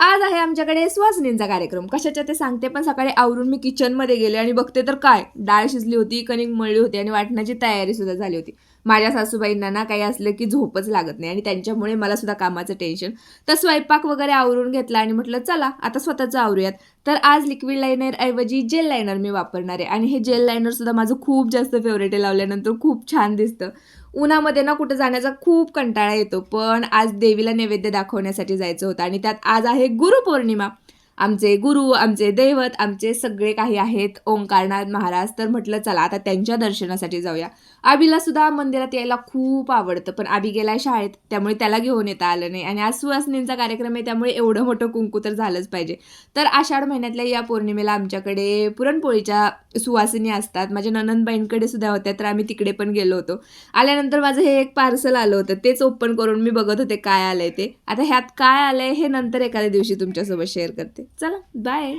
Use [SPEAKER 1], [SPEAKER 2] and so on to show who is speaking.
[SPEAKER 1] आज आहे आमच्याकडे स्वजनींचा कार्यक्रम. कशाच्या ते सांगते पण सकाळी आवरून मी किचनमध्ये गेले आणि बघते तर काय? डाळ शिजली होती कणिक मळली होती आणि वाटण्याची तयारी सुद्धा झाली होती. माझ्या सासूबाईंना ना काही असलं की झोपच लागत नाही आणि त्यांच्यामुळे मला सुद्धा कामाचं टेन्शन तर स्वयंपाक वगैरे आवरून घेतला आणि म्हटलं चला आता स्वतःचं आवरूयात. तर आज लिक्विड लायनर ऐवजी जेल लायनर मी वापरणार आहे. आणि हे जेल लायनर सुद्धा माझं खूप जास्त फेवरेट आहे. लावल्यानंतर खूप छान दिसतं. उन्हामध्ये ना कुठं जाण्याचा खूप कंटाळा येतो. पण आज देवीला नैवेद्य दाखवण्यासाठी जायचं होतं. आणि त्यात आज आहे गुरुपौर्णिमा. आमचे गुरु आमचे दैवत आमचे सगळे काही आहेत. ओंकारनाथ महाराज तर म्हटलं चला आता त्यांच्या दर्शनासाठी जाऊया. आबीला सुद्धा मंदिरात यायला खूप आवडतं पण आबी गेलाय शाळेत त्यामुळे त्याला घेऊन येता आलं नाही. आणि आज सुवासनींचा कार्यक्रम आहे त्यामुळे एवढं मोठं कुंकू तर झालंच पाहिजे. तर आषाढ महिन्यातल्या या पौर्णिमेला आमच्याकडे पुरणपोळीच्या सुवासिनी असतात. माझ्या ननंदबाईंकडे सुद्धा होत्या तर आम्ही तिकडे पण गेलो होतो. आल्यानंतर माझं हे एक पार्सल आलं होतं तेच ओपन करून मी बघत होते काय आलंय ते. आता ह्यात काय आलंय हे नंतर एखाद्या दिवशी तुमच्यासोबत शेअर करते. चला बाय